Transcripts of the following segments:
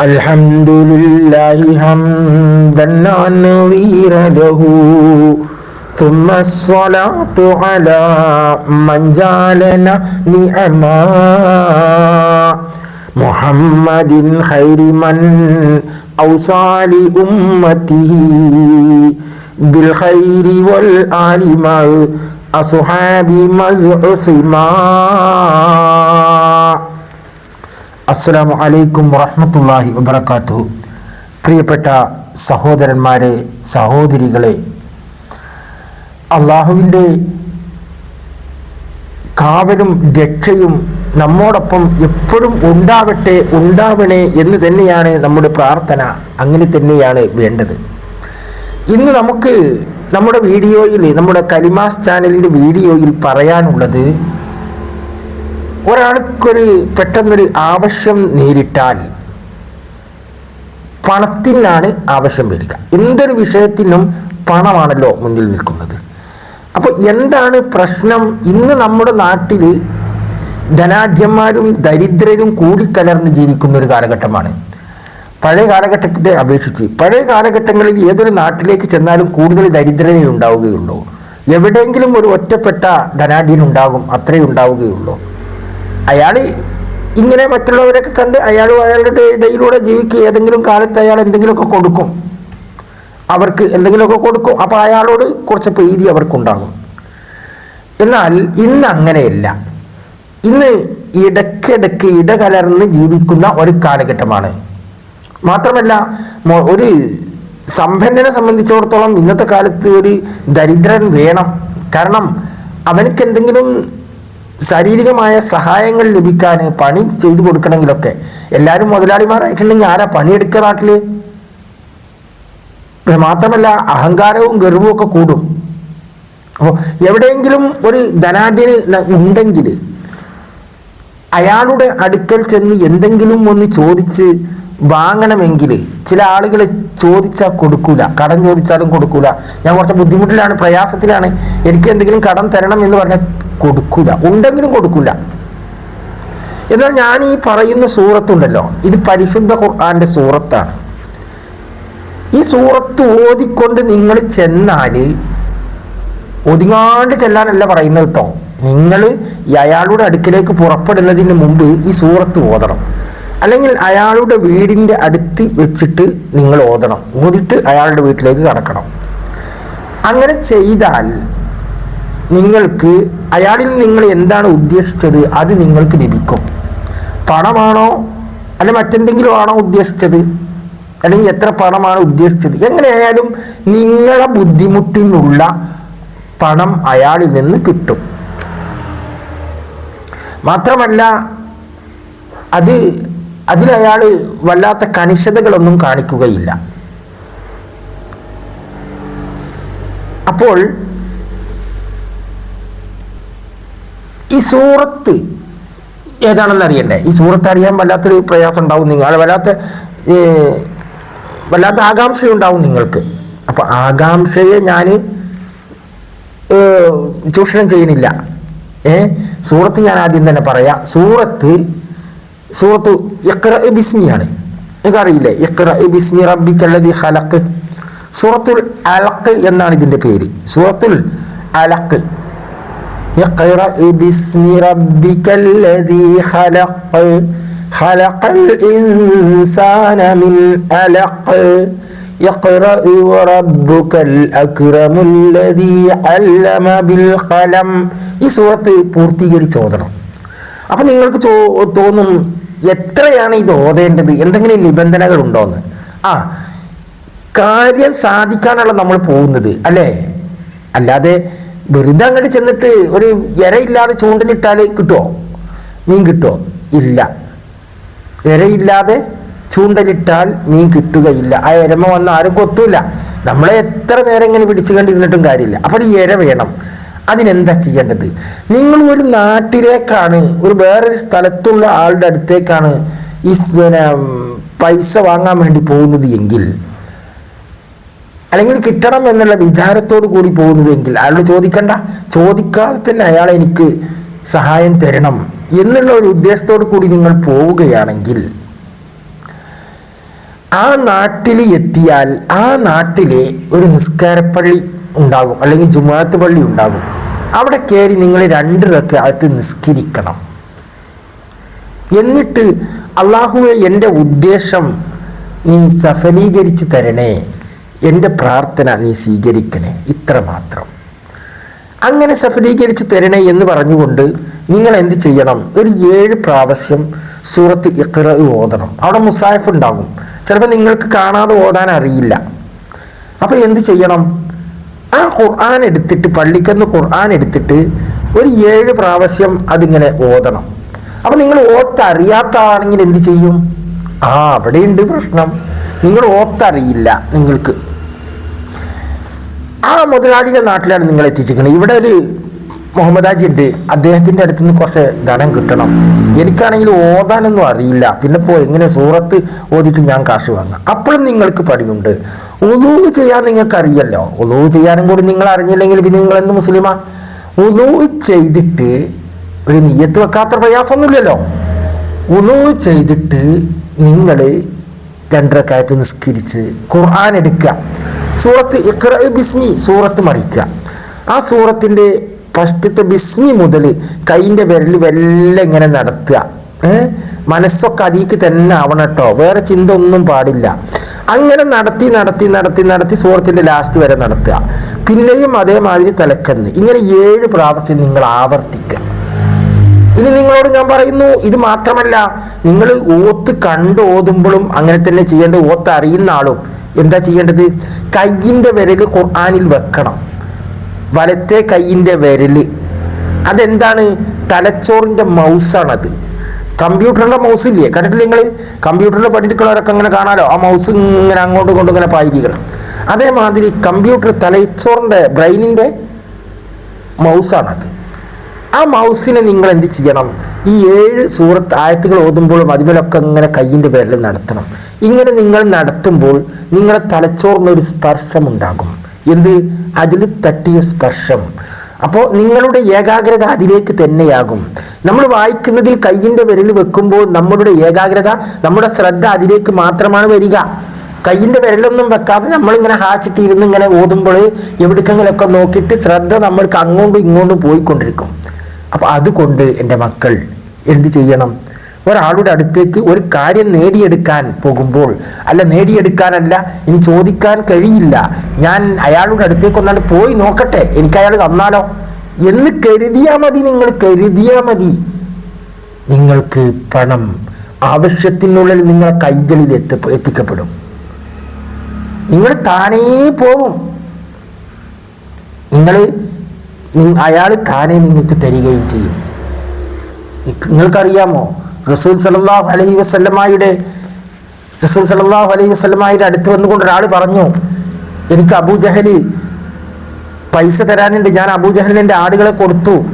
الحمد لله حمدا نظير له ثم الصلاة على من جعلنا نعما. محمد خير من أوصى لأمته بالخير والآل أصحاب مزعصما. അസ്സലാമു അലൈക്കും വറഹമത്തല്ലാഹി വബറകാതുഹു പ്രിയപ്പെട്ട സഹോദരന്മാരെ സഹോദരികളെ അള്ളാഹുവിന്റെ കാവലും രക്ഷയും നമ്മോടൊപ്പം എപ്പോഴും ഉണ്ടാവട്ടെ ഉണ്ടാവണേ എന്ന് തന്നെയാണ് നമ്മുടെ പ്രാർത്ഥന. അങ്ങനെ തന്നെയാണ് വേണ്ടത്. ഇന്ന് നമുക്ക് നമ്മുടെ വീഡിയോയിൽ നമ്മുടെ കലിമാസ് ചാനലിന്റെ വീഡിയോയിൽ പറയാനുള്ളത് ഒരാൾക്കൊരു പെട്ടെന്നൊരു ആവശ്യം നേരിട്ടാൽ പണത്തിനാണ് ആവശ്യം വരിക. എന്തൊരു വിഷയത്തിനും പണമാണല്ലോ മുന്നിൽ നിൽക്കുന്നത്. അപ്പോൾ എന്താണ് പ്രശ്നം? ഇന്ന് നമ്മുടെ നാട്ടിൽ ധനാഢ്യന്മാരും ദരിദ്രരും കൂടിക്കലർന്ന് ജീവിക്കുന്ന ഒരു കാലഘട്ടമാണ്. പഴയ കാലഘട്ടത്തെ അപേക്ഷിച്ച് പഴയ കാലഘട്ടങ്ങളിൽ ഏതൊരു നാട്ടിലേക്ക് ചെന്നാലും കൂടുതൽ ദരിദ്രനെ ഉണ്ടാവുകയുള്ളൂ. എവിടെയെങ്കിലും ഒരു ഒറ്റപ്പെട്ട ധനാഢ്യൻ ഉണ്ടാകും അത്രേ ഉണ്ടാവുകയുള്ളൂ. അയാൾ ഇങ്ങനെ മറ്റുള്ളവരൊക്കെ കണ്ട് അയാൾ അയാളുടെ ഇടയിലൂടെ ജീവിക്കുക ഏതെങ്കിലും കാലത്ത് അയാൾ എന്തെങ്കിലുമൊക്കെ കൊടുക്കും. അവർക്ക് എന്തെങ്കിലുമൊക്കെ കൊടുക്കും. അപ്പോൾ അയാളോട് കുറച്ച് പ്രീതി അവർക്കുണ്ടാകും. എന്നാൽ ഇന്ന് അങ്ങനെയല്ല. ഇന്ന് ഇടയ്ക്കിടയ്ക്ക് ഇടകലർന്ന് ജീവിക്കുന്ന ഒരു കാലഘട്ടമാണ്. മാത്രമല്ല ഒരു സമ്പന്നനെ സംബന്ധിച്ചിടത്തോളം ഇന്നത്തെ കാലത്ത് ഒരു ദരിദ്രൻ വേണം. കാരണം അവനക്ക് എന്തെങ്കിലും ശാരീരികമായ സഹായങ്ങൾ ലഭിക്കാൻ പണി ചെയ്തു കൊടുക്കണമെങ്കിലൊക്കെ എല്ലാവരും മുതലാളിമാരായിട്ടുണ്ടെങ്കിൽ ആരാ പണിയെടുക്കുക നാട്ടിൽ? മാത്രമല്ല അഹങ്കാരവും ഗർവവും ഒക്കെ കൂടും. അപ്പോൾ എവിടെയെങ്കിലും ഒരു ധനാഢ്യന് ഉണ്ടെങ്കിൽ അയാളുടെ അടുക്കൽ ചെന്ന് എന്തെങ്കിലും ഒന്ന് ചോദിച്ച് വാങ്ങണമെങ്കിൽ ചില ആളുകൾ ചോദിച്ചാൽ കൊടുക്കൂല കടം ചോദിച്ചാലും കൊടുക്കൂല. ഞാൻ കുറച്ച് ബുദ്ധിമുട്ടിലാണ് പ്രയാസത്തിലാണ്. എനിക്ക് എന്തെങ്കിലും കടം തരണം എന്ന് പറഞ്ഞാൽ കൊടുക്കൂല. ഉണ്ടെങ്കിലും കൊടുക്കൂല. എന്നാൽ ഞാൻ ഈ പറയുന്ന സൂറത്തുണ്ടല്ലോ ഇത് പരിശുദ്ധ ഖുർആന്റെ സൂറത്താണ്. ഈ സൂറത്ത് ഓതിക്കൊണ്ട് നിങ്ങൾ ചെന്നാൽ ഒതുങ്ങാണ്ട് ചെല്ലാനല്ല പറയുന്നത് കേട്ടോ. നിങ്ങൾ ഈ അയാളുടെ അടുക്കിലേക്ക് പുറപ്പെടുന്നതിന് മുമ്പ് ഈ സൂറത്ത് ഓതണം. അല്ലെങ്കിൽ അയാളുടെ വീടിന്റെ അടുത്ത് വെച്ചിട്ട് നിങ്ങൾ ഓതണം. ഓതിട്ട് അയാളുടെ വീട്ടിലേക്ക് കടക്കണം. അങ്ങനെ ചെയ്താൽ നിങ്ങൾക്ക് അയാളിൽ നിങ്ങൾ എന്താണ് ഉദ്ദേശിച്ചത്? അത് നിങ്ങൾക്ക് ലഭിക്കും. പണമാണോ അല്ലെ മറ്റെന്തെങ്കിലും ആണോ ഉദ്ദേശിച്ചത്? അല്ലെങ്കിൽ എത്ര പണമാണ് ഉദ്ദേശിച്ചത്? എങ്ങനെയായാലും നിങ്ങളെ ബുദ്ധിമുട്ടിനുള്ള പണം അയാളിൽ നിന്ന് കിട്ടും. മാത്രമല്ല അത് അതിലയാൾ വല്ലാത്ത കണിശതകളൊന്നും കാണിക്കുകയില്ല. അപ്പോൾ ഈ സൂറത്ത് ഏതാണെന്ന് അറിയണ്ടേ? ഈ സൂറത്ത് അറിയാൻ വല്ലാത്തൊരു പ്രയാസം ഉണ്ടാവും നിങ്ങൾ വല്ലാത്ത വല്ലാത്ത ആകാംക്ഷയുണ്ടാവും നിങ്ങൾക്ക്. അപ്പൊ ആകാംക്ഷയെ ഞാൻ ചൂഷണം ചെയ്യണില്ല ഏ സൂറത്ത് ഞാൻ ആദ്യം തന്നെ പറയാം. സൂറത്ത് സൂറത്ത് ഇഖ്റ ബിസ്മിയാണ്. നിങ്ങൾക്കറിയില്ലേ ഇഖ്റ ബിസ്മി റബ്ബിക്കല്ലദി ഹലക്ക് സൂറത്തുൽ അലക്ക് എന്നാണ് ഇതിന്റെ പേര്. സൂറത്തുൽ അലഖ്. اقرأ باسم ربك الذي خلق خلق الإنسان من علق اقرأ وربك الأكرم الذي علم بالقلم ഈ സൂറത്ത് പൂർത്തീകരിച്ച് ഓതണം അപ്പം നിങ്ങൾക്ക് ചോ തോന്നും എത്രയാണ് ഇത് ഓതേണ്ടത് എന്തെങ്കിലും നിബന്ധനകൾ ഉണ്ടോന്ന് ആ കാര്യം സാധിക്കാനുള്ള നമ്മൾ പോകുന്നത് അല്ലേ അല്ലാതെ വെറുതെ അങ്ങോട്ട് ചെന്നിട്ട് ഒരു ഇരയില്ലാതെ ചൂണ്ടലിട്ടാൽ കിട്ടുമോ മീൻ കിട്ടുമോ ഇല്ല. ഇരയില്ലാതെ ചൂണ്ടലിട്ടാൽ മീൻ കിട്ടുകയില്ല. ആ ഇരമ വന്ന ആരും കൊത്തൂല. നമ്മളെ എത്ര നേരം ഇങ്ങനെ പിടിച്ചു കണ്ടിരുന്നിട്ടും കാര്യമില്ല. അപ്പോൾ ഈ ഇര വേണം. അതിനെന്താ ചെയ്യേണ്ടത്? നിങ്ങൾ ഒരു നാട്ടിലേക്കാണ് ഒരു വേറൊരു സ്ഥലത്തുള്ള ആളുടെ അടുത്തേക്കാണ് ഈ പൈസ വാങ്ങാൻ വേണ്ടി പോകുന്നത് എങ്കിൽ അല്ലെങ്കിൽ കിട്ടണം എന്നുള്ള വിചാരത്തോടു കൂടി പോകുന്നതെങ്കിൽ അയാളോട് ചോദിക്കണ്ട. ചോദിക്കാതെ തന്നെ അയാൾ എനിക്ക് സഹായം തരണം എന്നുള്ള ഒരു ഉദ്ദേശത്തോടു കൂടി നിങ്ങൾ പോവുകയാണെങ്കിൽ ആ നാട്ടിൽ എത്തിയാൽ ആ നാട്ടിലെ ഒരു നിസ്കാരപ്പള്ളി ഉണ്ടാകും അല്ലെങ്കിൽ ജുമാഅത്ത് പള്ളി ഉണ്ടാകും. അവിടെ കയറി നിങ്ങൾ രണ്ട് റക്കാത്ത് നിസ്കരിക്കണം. എന്നിട്ട് അള്ളാഹുവെ എന്റെ ഉദ്ദേശം നീ സഫലീകരിച്ച് തരണേ. എന്റെ പ്രാർത്ഥന നീ സ്വീകരിക്കണേ ഇത്ര മാത്രം. അങ്ങനെ സഫലീകരിച്ച് തരണേ എന്ന് പറഞ്ഞുകൊണ്ട് നിങ്ങൾ എന്ത് ചെയ്യണം? ഒരു ഏഴ് പ്രാവശ്യം സൂറത്ത് ഇഖ്റ ഓതണം. അവിടെ മുസാഫ് ഉണ്ടാകും. ചിലപ്പോൾ നിങ്ങൾക്ക് കാണാതെ ഓതാൻ അറിയില്ല. അപ്പോൾ എന്ത് ചെയ്യണം? ആ ഖുർആൻ എടുത്തിട്ട് പള്ളിക്കന്ന് ഖുർആൻ എടുത്തിട്ട് ഒരു ഏഴ് പ്രാവശ്യം അതിങ്ങനെ ഓതണം. അപ്പം നിങ്ങൾ ഓത്തറിയാത്ത ആണെങ്കിൽ എന്ത് ചെയ്യും? ആ അവിടെയുണ്ട് പ്രശ്നം. നിങ്ങൾ ഓത്തറിയില്ല. നിങ്ങൾക്ക് ആ മുതലാളിയുടെ നാട്ടിലാണ് നിങ്ങൾ എത്തിച്ചിരിക്കുന്നത്. ഇവിടെ ഒരു മുഹമ്മദ് ഹാജി ഉണ്ട്. അദ്ദേഹത്തിന്റെ അടുത്ത് നിന്ന് കുറച്ച് ധനം കിട്ടണം. എനിക്കാണെങ്കിൽ ഓതാനൊന്നും അറിയില്ല. പിന്നെ പോയി എങ്ങനെ സൂറത്ത് ഓതിയിട്ട് ഞാൻ കാശ് വാങ്ങാം. അപ്പോഴും നിങ്ങൾക്ക് പടിയുണ്ട് ഉലൂ ചെയ്യാൻ നിങ്ങൾക്കറിയല്ലോ. ഉലൂ ചെയ്യാനും കൂടി നിങ്ങൾ അറിഞ്ഞില്ലെങ്കിൽ പിന്നെ നിങ്ങൾ എന്ത് മുസ്ലിമാ? ഉലൂ ചെയ്തിട്ട് ഒരു നീയത്ത് വെക്കാത്ത പ്രയാസമൊന്നുമില്ലല്ലോ. ഉലൂ ചെയ്തിട്ട് നിങ്ങൾ രണ്ടരക്കാലത്ത് നിസ്കരിച്ച് ഖുർആൻ എടുക്കുക. സൂറത്ത് ഇഖ്റ ബിസ്മി സൂറത്ത് മറിക്കുക ആ സൂറത്തിന്റെ ഫസ്റ്റത്തെ ബിസ്മി മുതൽ കൈന്റെ വിരൽ വെല്ലാം ഇങ്ങനെ നടത്തുക. മനസ്സൊക്കെ അതിക്ക് തന്നെ ആവണം കേട്ടോ. വേറെ ചിന്ത ഒന്നും പാടില്ല. അങ്ങനെ നടത്തി നടത്തി നടത്തി നടത്തി സൂറത്തിന്റെ ലാസ്റ്റ് വരെ നടത്തുക. പിന്നെയും അതേമാതിരി തലക്കന്ന്. ഇങ്ങനെ ഏഴ് പ്രാവശ്യം നിങ്ങൾ ആവർത്തിക്കുക. ഇനി നിങ്ങളോട് ഞാൻ പറയുന്നു ഇത് മാത്രമല്ല നിങ്ങൾ ഓത്ത് കണ്ട് ഓതുമ്പോഴും അങ്ങനെ തന്നെ ചെയ്യേണ്ടത് ഓത്ത് അറിയുന്ന ആളും എന്താ ചെയ്യേണ്ടത്? കയ്യിന്റെ വിരൽ ഖുർആാനിൽ വെക്കണം. വലത്തെ കയ്യിന്റെ വിരൽ അതെന്താണ്? തലച്ചോറിന്റെ മൗസാണത്. കമ്പ്യൂട്ടറിന്റെ മൗസ് ഇല്ലേ കണ്ടിട്ടില്ല നിങ്ങൾ കമ്പ്യൂട്ടറിൽ പഠിക്കുന്നവരൊക്കെ അങ്ങനെ കാണാലോ? ആ മൗസ് ഇങ്ങനെ അങ്ങോട്ട് ഇങ്ങോട്ടും ഇങ്ങനെ പായിപ്പിക്കണം അതേമാതിരി കമ്പ്യൂട്ടർ തലച്ചോറിന്റെ ബ്രെയിനിന്റെ മൗസാണത്. ആ മൗസിനെ നിങ്ങൾ എന്ത് ചെയ്യണം? ഈ ഏഴ് സൂറത്ത് ആയത്തുകൾ ഓതുമ്പോഴും അതിമേലൊക്കെ ഇങ്ങനെ കയ്യിന്റെ പേരിൽ നടത്തണം. ഇങ്ങനെ നിങ്ങൾ നടത്തുമ്പോൾ നിങ്ങളുടെ തലച്ചോറിനൊരു സ്പർശം ഉണ്ടാകും. എന്ത്? അതിൽ തട്ടിയ സ്പർശം. അപ്പോൾ നിങ്ങളുടെ ഏകാഗ്രത അതിലേക്ക് തന്നെയാകും. നമ്മൾ വായിക്കുന്നതിൽ കയ്യിന്റെ വിരൽ വെക്കുമ്പോൾ നമ്മളുടെ ഏകാഗ്രത നമ്മുടെ ശ്രദ്ധ അതിലേക്ക് മാത്രമാണ് വരിക. കയ്യിന്റെ വിരലൊന്നും വെക്കാതെ നമ്മളിങ്ങനെ ഹാച്ചിട്ട് ഇരുന്ന് ഇങ്ങനെ ഓതുമ്പോൾ എവിടേക്കെങ്കിലൊക്കെ നോക്കിയിട്ട് ശ്രദ്ധ നമ്മൾക്ക് അങ്ങോട്ടും ഇങ്ങോട്ടും പോയിക്കൊണ്ടിരിക്കും. അപ്പോൾ അതുകൊണ്ട് എന്റെ മക്കൾ എന്ത് ചെയ്യണം? ഒരാളുടെ അടുത്തേക്ക് ഒരു കാര്യം നേടിയെടുക്കാൻ പോകുമ്പോൾ അല്ല നേടിയെടുക്കാനല്ല ഇനി ചോദിക്കാൻ കഴിയില്ല. ഞാൻ അയാളുടെ അടുത്തേക്ക് ഒന്നാണ്ട് പോയി നോക്കട്ടെ എനിക്ക് അയാൾ തന്നാലോ? എന്ന് കരുതിയാൽ മതി നിങ്ങൾ കരുതിയാൽ മതി. നിങ്ങൾക്ക് പണം ആവശ്യത്തിനുള്ളിൽ നിങ്ങളെ കൈകളിൽ എത്തി എത്തിക്കപ്പെടും. നിങ്ങൾ താനേ പോവും. നിങ്ങൾ അയാൾ താനെ നിങ്ങൾക്ക് തരികയും ചെയ്യും. നിങ്ങൾക്കറിയാമോ? റസൂൽ സലല്ലാഹു അലൈഹി വസ്ലമായുടെ റസൂൽ സലല്ലാഹു അലൈഹി വസ്ലമായുടെ അടുത്ത് വന്നുകൊണ്ട് ഒരാൾ പറഞ്ഞു എനിക്ക് അബൂജഹലി പൈസ തരാനുണ്ട്. ഞാൻ അബൂജഹലിന്റെ ആടുകളെ കൊടുത്തു.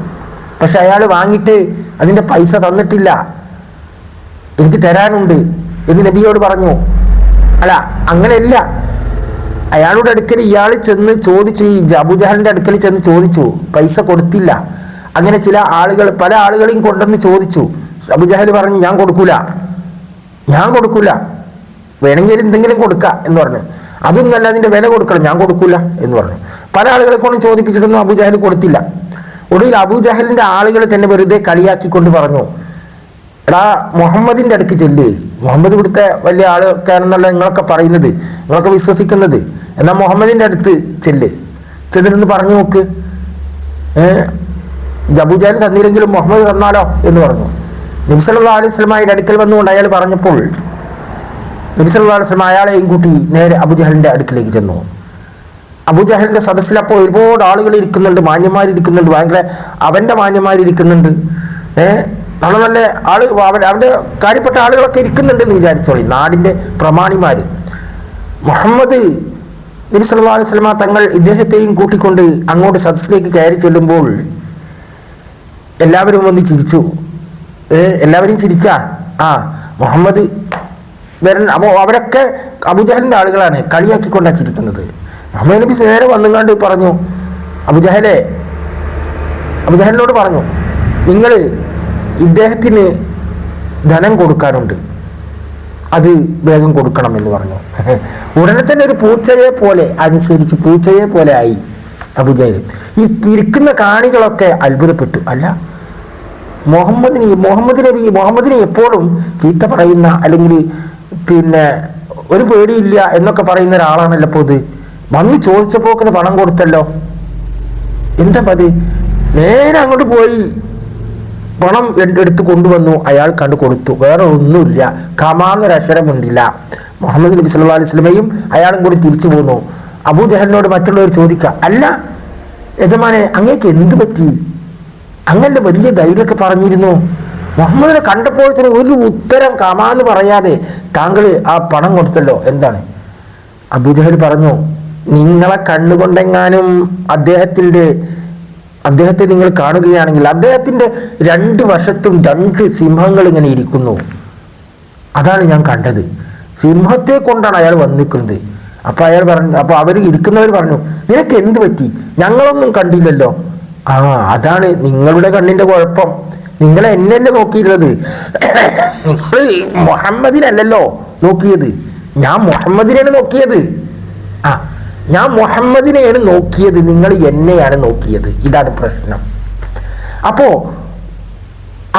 പക്ഷെ അയാൾ വാങ്ങിയിട്ട് അതിന്റെ പൈസ തന്നിട്ടില്ല. എനിക്ക് തരാനുണ്ട്. എന്ന് നബിയോട് പറഞ്ഞു. അല്ല അങ്ങനെയല്ല. അയാളുടെ അടുക്കൽ ഇയാൾ ചെന്ന് ചോദിച്ചു ഈ അബുജഹലിന്റെ അടുക്കൽ ചെന്ന് ചോദിച്ചു പൈസ കൊടുത്തില്ല. അങ്ങനെ ചില ആളുകൾ പല ആളുകളെയും കൊണ്ടെന്ന് ചോദിച്ചു. അബുജഹൽ പറഞ്ഞു ഞാൻ കൊടുക്കൂല. ഞാൻ കൊടുക്കൂല. വേണമെങ്കിൽ എന്തെങ്കിലും കൊടുക്ക എന്ന് പറഞ്ഞു. അതൊന്നല്ല അതിന്റെ വില കൊടുക്കണം. ഞാൻ കൊടുക്കൂല എന്ന് പറഞ്ഞു. പല ആളുകളെ കൊണ്ടും ചോദിപ്പിച്ചിട്ടൊന്നും അബുജഹൽ കൊടുത്തില്ല. ഒടുവിൽ അബൂജഹലിന്റെ ആളുകൾ തന്നെ വെറുതെ കളിയാക്കിക്കൊണ്ട് പറഞ്ഞു എടാ മുഹമ്മദിന്റെ അടുക്ക് ചെല്ലേ. മുഹമ്മദ് ഇവിടുത്തെ വലിയ ആളൊക്കെ ആണെന്നുള്ള നിങ്ങളൊക്കെ പറയുന്നത്. നിങ്ങളൊക്കെ വിശ്വസിക്കുന്നത്. എന്നാൽ മുഹമ്മദിന്റെ അടുത്ത് ചെല്ല്. ചെന്നിട്ടൊന്ന് പറഞ്ഞു നോക്ക്. ഏഹ് ജബുജാൽ തന്നില്ലെങ്കിലും മുഹമ്മദ് തന്നാലോ എന്ന് പറഞ്ഞു. നബിസല്ലാ അലൈഹി അടുക്കൽ വന്നുകൊണ്ട് അയാൾ പറഞ്ഞപ്പോൾ നബിസല്ലാ അലൈഹി സ്വലം അയാളെയും കൂട്ടി നേരെ അബുജഹലിന്റെ അടുക്കിലേക്ക് ചെന്നു. അബുജഹലിന്റെ സദസ്സിൽ അപ്പോൾ ഒരുപാട് ആളുകൾ ഇരിക്കുന്നുണ്ട് മാന്യന്മാരിരിക്കുന്നുണ്ട് ഭയങ്കര അവന്റെ മാന്യന്മാരിരിക്കുന്നുണ്ട് ഏഹ് നല്ല നല്ല ആൾ അവന്റെ കാര്യപ്പെട്ട ആളുകളൊക്കെ ഇരിക്കുന്നുണ്ട് എന്ന് വിചാരിച്ചോളി നാടിന്റെ പ്രമാണിമാര്. മുഹമ്മദ് നബി സല്ലാ തങ്ങൾ ഇദ്ദേഹത്തെയും കൂട്ടിക്കൊണ്ട് അങ്ങോട്ട് സദസ്സിലേക്ക് കയറി ചെല്ലുമ്പോൾ എല്ലാവരും വന്ന് ചിരിച്ചു. ഏ എല്ലാവരും ചിരിക്ക? ആ മുഹമ്മദ് വരൻ അപ്പോൾ അവരൊക്കെ അബുജഹലിന്റെ ആളുകളാണ് കളിയാക്കിക്കൊണ്ടാ ചിരിക്കുന്നത്. മുഹമ്മദ് നബി നേരെ വന്നുകൊണ്ട് പറഞ്ഞു അബുജഹലെ അബുജഹലിനോട് പറഞ്ഞു നിങ്ങൾ ഇദ്ദേഹത്തിന് ധനം കൊടുക്കാനുണ്ട്. അത് വേഗം കൊടുക്കണം എന്ന് പറഞ്ഞു. ഉടനെ തന്നെ ഒരു പൂച്ചയെ പോലെ അനുസരിച്ച് പൂച്ചയെ പോലെ ആയി അബുജൈൽ ഈ ഇരിക്കുന്ന കാണികളൊക്കെ അത്ഭുതപ്പെട്ടു. അല്ല മുഹമ്മദിനെ മുഹമ്മദ് നബി മുഹമ്മദിനെ എപ്പോഴും ചീത്ത പറയുന്ന അല്ലെങ്കിൽ പിന്നെ ഒരു പേടിയില്ല എന്നൊക്കെ പറയുന്ന ഒരാളാണല്ലോ അപ്പോൾ ഇത്. വന്ന് ചോദിച്ചപ്പോക്കിന് പണം കൊടുത്തല്ലോ. എന്താ പതി നേരെ അങ്ങോട്ട് പോയി. പണം എട് എടുത്ത് കൊണ്ടുവന്നു അയാൾ കണ്ടു കൊടുത്തു. വേറെ ഒന്നുമില്ല. കമാന്നൊരക്ഷരമുണ്ടില്ല മുഹമ്മദ് നബി സല്ലു അലൈഹി വസല്ലമയും അയാളും കൂടി തിരിച്ചു പോന്നു. അബൂജഹലിനോട് മറ്റുള്ളവർ ചോദിക്കുക അല്ല യജമാനെ അങ്ങേക്ക് എന്ത് പറ്റി? അങ്ങനെ വലിയ ധൈര്യമൊക്കെ പറഞ്ഞിരുന്നു. മുഹമ്മദിനെ കണ്ടപ്പോഴത്തേനും ഒരു ഉത്തരം കമാന്ന് പറയാതെ താങ്കൾ ആ പണം കൊടുത്തല്ലോ. എന്താണ്? അബൂജഹൽ പറഞ്ഞു നിങ്ങളെ കണ്ണുകൊണ്ടെങ്ങാനും അദ്ദേഹത്തിന്റെ അദ്ദേഹത്തെ നിങ്ങൾ കാണുകയാണെങ്കിൽ അദ്ദേഹത്തിന്റെ രണ്ട് വശത്തും രണ്ട് സിംഹങ്ങൾ ഇങ്ങനെ ഇരിക്കുന്നു. അതാണ് ഞാൻ കണ്ടത്. സിംഹത്തെ കൊണ്ടാണ് അയാൾ വന്നിരിക്കുന്നത്. അപ്പൊ അയാൾ പറഞ്ഞു അപ്പൊ അവർ ഇരിക്കുന്നവർ പറഞ്ഞു നിനക്ക് എന്ത് പറ്റി? ഞങ്ങളൊന്നും കണ്ടില്ലല്ലോ. ആ അതാണ് നിങ്ങളുടെ കണ്ണിന്റെ കുഴപ്പം. നിങ്ങൾ എന്നല്ലേ നോക്കിയിരുന്നത്? നിങ്ങൾ മുഹമ്മദിനല്ലല്ലോ നോക്കിയത്. ഞാൻ മുഹമ്മദിനെയാണ് നോക്കിയത്. ആ ഞാൻ മുഹമ്മദിനെയാണ് നോക്കിയത് നിങ്ങൾ എന്നെയാണ് നോക്കിയത്. ഇതാണ് പ്രശ്നം. അപ്പോ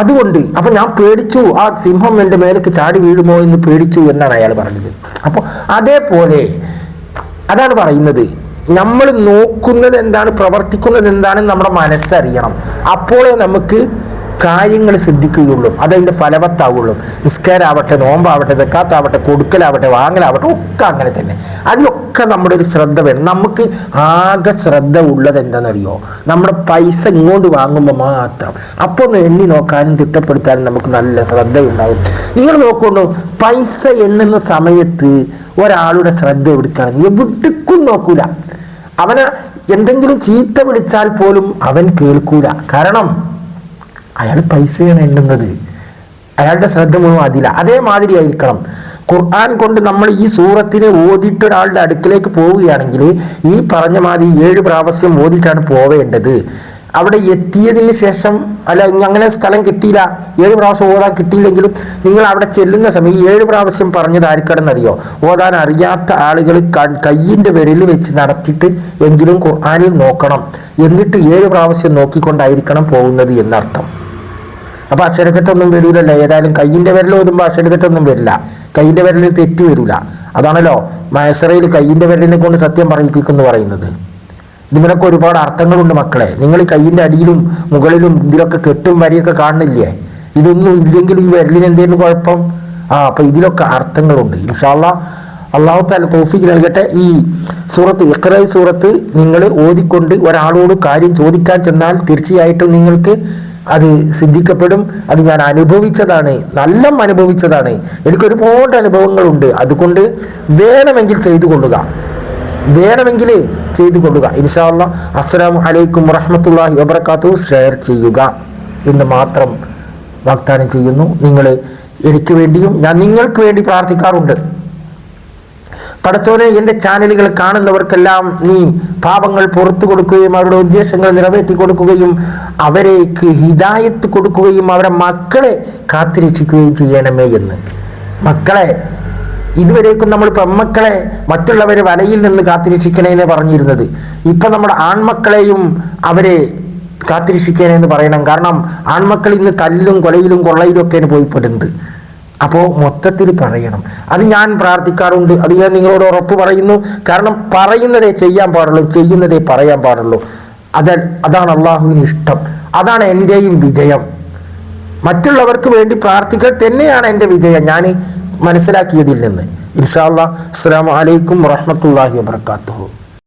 അതുകൊണ്ട് അപ്പൊ ഞാൻ പേടിച്ചു ആ സിംഹം എന്റെ മേലേക്ക് ചാടി വീഴുമോ എന്ന് പേടിച്ചു എന്നാണ് അയാൾ പറഞ്ഞത്. അപ്പോൾ അതേപോലെ അതാണ് പറയുന്നത് നമ്മൾ നോക്കുന്നത് എന്താണ് പ്രവർത്തിക്കുന്നത് എന്താണ് നമ്മുടെ മനസ്സറിയണം. അപ്പോഴേ നമുക്ക് കാര്യങ്ങൾ ശ്രദ്ധിക്കുകയുള്ളൂ അതതിന്റെ ഫലവത്താവുള്ളൂ. നിസ്കാരാവട്ടെ നോമ്പാവട്ടെ തെക്കാത്താവട്ടെ കൊടുക്കലാവട്ടെ വാങ്ങലാവട്ടെ ഒക്കെ അങ്ങനെ തന്നെ. അതിലൊക്കെ നമ്മുടെ ഒരു ശ്രദ്ധ വേണം. നമുക്ക് ആകെ ശ്രദ്ധ ഉള്ളത് എന്താണെന്നറിയോ? നമ്മുടെ പൈസ ഇങ്ങോട്ട് വാങ്ങുമ്പോൾ മാത്രം. അപ്പോൾ ഒന്ന് എണ്ണി നോക്കാനും തിട്ടപ്പെടുത്താനും നമുക്ക് നല്ല ശ്രദ്ധയുണ്ടാവും. നിങ്ങൾ നോക്കുന്നു പൈസ എണ്ണുന്ന സമയത്ത് ഒരാളുടെ ശ്രദ്ധ എവിടുക്കാണ് എവിടേക്കും നോക്കൂല. അവന് എന്തെങ്കിലും ചീത്ത വിളിച്ചാൽ പോലും അവൻ കേൾക്കൂല. കാരണം അയാൾ പൈസയാണ് എണ്ണുന്നത്. അയാളുടെ ശ്രദ്ധ മുഴുവൻ അതില്ല അതേമാതിരി ആയിരിക്കണം. ഖുർആൻ കൊണ്ട് നമ്മൾ ഈ സൂറത്തിനെ ഓതിയിട്ട് ഒരാളുടെ അടുക്കിലേക്ക് പോവുകയാണെങ്കിൽ ഈ പറഞ്ഞ മാതിരി ഏഴ് പ്രാവശ്യം ഓതിയിട്ടാണ് പോവേണ്ടത്. അവിടെ എത്തിയതിന് ശേഷം അല്ല അങ്ങനെ സ്ഥലം കിട്ടിയില്ല. ഏഴ് പ്രാവശ്യം ഓതാൻ കിട്ടിയില്ലെങ്കിലും നിങ്ങൾ അവിടെ ചെല്ലുന്ന സമയം ഈ ഏഴ് പ്രാവശ്യം പറഞ്ഞത് ആർക്കാണെന്നറിയോ? ഓതാൻ അറിയാത്ത ആളുകൾ കയ്യിന്റെ വിരൽ വെച്ച് നടത്തിയിട്ട് എങ്കിലും ഖുർആാനിൽ നോക്കണം. എന്നിട്ട് ഏഴ് പ്രാവശ്യം നോക്കിക്കൊണ്ടായിരിക്കണം പോകുന്നത് എന്നർത്ഥം. അപ്പൊ അക്ഷരത്തെറ്റൊന്നും വരൂലല്ലോ. ഏതായാലും കയ്യിന്റെ വിരൽ ഓതുമ്പോൾ അക്ഷരത്തെറ്റൊന്നും വരില്ല. കയ്യിന്റെ വിരലിന് തെറ്റ് വരൂല. അതാണല്ലോ മയസറയിൽ കയ്യിന്റെ വിരലിനെ കൊണ്ട് സത്യം പറയിപ്പിക്കുന്നു പറയുന്നത്. ഇതിനൊക്കെ ഒരുപാട് അർത്ഥങ്ങളുണ്ട് മക്കളെ. നിങ്ങൾ കയ്യിന്റെ അടിയിലും മുകളിലും ഇതിലൊക്കെ കെട്ടും വരിയൊക്കെ കാണുന്നില്ലേ? ഇതൊന്നും ഇല്ലെങ്കിൽ ഈ വിരലിന് എന്തെങ്കിലും കുഴപ്പം? ആ അപ്പൊ ഇതിലൊക്കെ അർത്ഥങ്ങളുണ്ട്. ഇൻഷാല്ല അള്ളാഹു താല തോഫിക്ക് നൽകട്ടെ. ഈ സൂറത്ത് ഇഖ്റ സൂറത്ത് നിങ്ങൾ ഓതിക്കൊണ്ട് ഒരാളോട് കാര്യം ചോദിക്കാൻ ചെന്നാൽ തീർച്ചയായിട്ടും നിങ്ങൾക്ക് അത് സിദ്ധിക്കപ്പെടും അത് ഞാൻ അനുഭവിച്ചതാണ് നല്ല അനുഭവിച്ചതാണ്. എനിക്ക് ഒരുപാട് അനുഭവങ്ങളുണ്ട്. അതുകൊണ്ട് വേണമെങ്കിൽ ചെയ്തു കൊള്ളുക വേണമെങ്കിൽ ചെയ്തു കൊള്ളുക ഇൻഷാല്ല അസ്സലാമു അലൈക്കും വറഹമത്തല്ലാഹി വബർക്കാത്തു ഷെയർ ചെയ്യുക എന്ന് മാത്രം വാഗ്ദാനം ചെയ്യുന്നു. നിങ്ങൾ എനിക്ക് വേണ്ടിയും ഞാൻ നിങ്ങൾക്ക് വേണ്ടി പ്രാർത്ഥിക്കാറുണ്ട്. പടച്ചോനെ എന്റെ ചാനലുകൾ കാണുന്നവർക്കെല്ലാം നീ പാപങ്ങൾ പുറത്തു കൊടുക്കുകയും അവരുടെ ഉദ്ദേശങ്ങൾ നിറവേറ്റി കൊടുക്കുകയും അവരേക്ക് ഹിതായത്ത് കൊടുക്കുകയും അവരുടെ മക്കളെ കാത്തിരക്ഷിക്കുകയും ചെയ്യണമേ എന്ന്. മക്കളെ ഇതുവരേക്കും നമ്മൾ പെമ്മക്കളെ മറ്റുള്ളവരെ വലയിൽ നിന്ന് കാത്തിരക്ഷിക്കണേന്ന് പറഞ്ഞിരുന്നത്. ഇപ്പം നമ്മുടെ ആൺമക്കളെയും അവരെ കാത്തിരക്ഷിക്കണേന്ന് പറയണം. കാരണം ആൺമക്കൾ ഇന്ന് തല്ലും കൊലയിലും കൊള്ളയിലും ഒക്കെയാണ് പോയി പെടുന്നത് അപ്പോൾ മൊത്തത്തിൽ പറയണം. അത് ഞാൻ പ്രാർത്ഥിക്കാറുണ്ട്. അത് ഞാൻ നിങ്ങളോട് ഉറപ്പ് പറയുന്നു. കാരണം പറയുന്നതേ ചെയ്യാൻ പാടുള്ളൂ ചെയ്യുന്നതേ പറയാൻ പാടുള്ളൂ. അത് അതാണ് അള്ളാഹുവിന് ഇഷ്ടം. അതാണ് എന്റെയും വിജയം. മറ്റുള്ളവർക്ക് വേണ്ടി പ്രാർത്ഥിക്കൽ തന്നെയാണ് എന്റെ വിജയം. ഞാൻ മനസ്സിലാക്കിയതിൽ നിന്ന്. ഇൻഷാ അല്ലാ അസ്സാം വലൈക്കും വറഹമത്തല്ലാഹി വാത്തു